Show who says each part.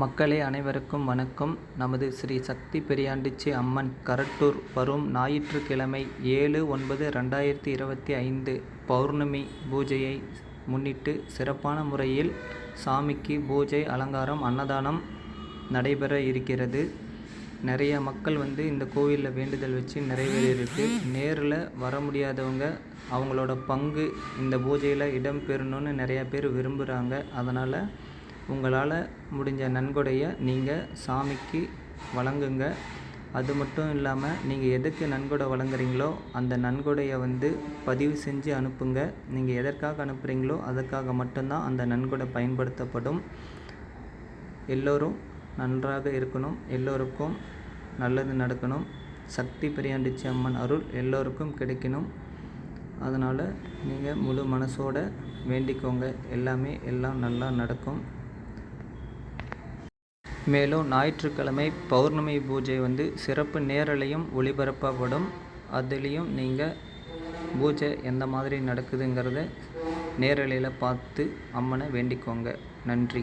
Speaker 1: மக்களே அனைவருக்கும் வணக்கம். நமது ஸ்ரீ சக்தி பெரியாண்டிச்சி அம்மன் கரட்டூர் வரும் ஞாயிற்றுக்கிழமை ஏழு ஒன்பது ரெண்டாயிரத்தி இருபத்தி ஐந்து பௌர்ணமி பூஜையை முன்னிட்டு சிறப்பான முறையில் சாமிக்கு பூஜை அலங்காரம் அன்னதானம் நடைபெற இருக்கிறது. நிறைய மக்கள் வந்து இந்த கோவிலில் வேண்டுதல் வச்சு நிறைவேறியிருக்கு. நேரில் வர முடியாதவங்க அவங்களோட பங்கு இந்த பூஜையில் இடம்பெறணும்னு நிறையா பேர் விரும்புகிறாங்க அதனால் உங்களால் முடிஞ்ச நன்கொடையை நீங்கள் சாமிக்கு வழங்குங்க. அது மட்டும் இல்லாமல் நீங்கள் எதுக்கு நன்கொடை வழங்குறீங்களோ அந்த நன்கொடையை வந்து பதிவு செஞ்சு அனுப்புங்க. நீங்கள் எதற்காக அனுப்புகிறீங்களோ அதற்காக மட்டும்தான் அந்த நன்கொடை பயன்படுத்தப்படும். எல்லோரும் நன்றாக இருக்கணும். எல்லோருக்கும் நல்லது நடக்கணும். சக்தி பெரியாண்டிச்சி அம்மன் அருள் எல்லோருக்கும் கிடைக்கணும். அதனால் நீங்கள் முழு மனசோட வேண்டிக்கோங்க. எல்லாமே எல்லாம் நல்லா நடக்கும். மேலும் ஞாயிற்றுக்கிழமை பௌர்ணமி பூஜை வந்து சிறப்பு நேரலையும் ஒளிபரப்பப்படும். அதுலேயும் நீங்கள் பூஜை எந்த மாதிரி நடக்குதுங்கிறத நேரலையில் பார்த்து அம்மனை வேண்டிக்கோங்க. நன்றி.